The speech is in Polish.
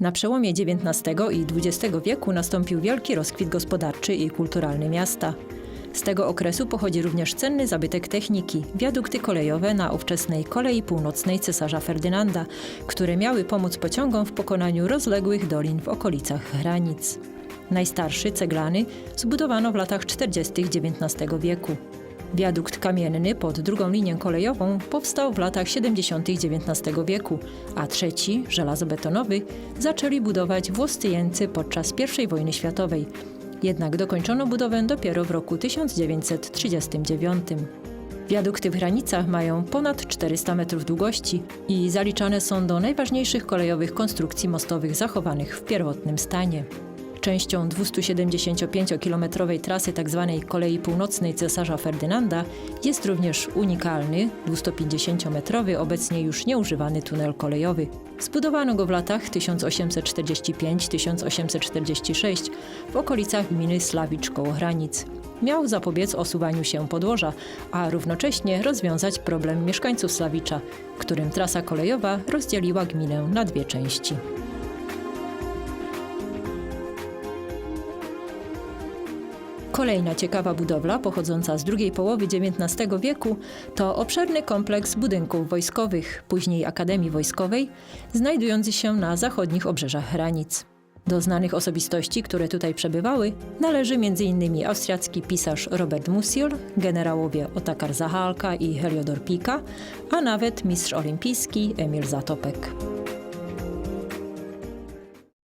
Na przełomie XIX i XX wieku nastąpił wielki rozkwit gospodarczy i kulturalny miasta. Z tego okresu pochodzi również cenny zabytek techniki wiadukty kolejowe na ówczesnej kolei północnej cesarza Ferdynanda, które miały pomóc pociągom w pokonaniu rozległych dolin w okolicach granic. Najstarszy, ceglany, zbudowano w latach 40. XIX wieku. Wiadukt kamienny pod drugą linię kolejową powstał w latach 70. XIX wieku, a trzeci, żelazobetonowy, zaczęli budować włoscy jeńcy podczas I wojny światowej. Jednak dokończono budowę dopiero w roku 1939. Wiadukty w granicach mają ponad 400 metrów długości i zaliczane są do najważniejszych kolejowych konstrukcji mostowych zachowanych w pierwotnym stanie. Częścią 275-kilometrowej trasy tzw. kolei północnej cesarza Ferdynanda jest również unikalny, 250-metrowy, obecnie już nieużywany tunel kolejowy. Zbudowano go w latach 1845-1846 w okolicach gminy Slawicz koło granic. Miał zapobiec osuwaniu się podłoża, a równocześnie rozwiązać problem mieszkańców Slawicza, którym trasa kolejowa rozdzieliła gminę na dwie części. Kolejna ciekawa budowla, pochodząca z drugiej połowy XIX wieku, to obszerny kompleks budynków wojskowych, później Akademii Wojskowej, znajdujący się na zachodnich obrzeżach granic. Do znanych osobistości, które tutaj przebywały, należy m.in. austriacki pisarz Robert Musil, generałowie Otakar Zahalka i Heliodor Pika, a nawet mistrz olimpijski Emil Zatopek.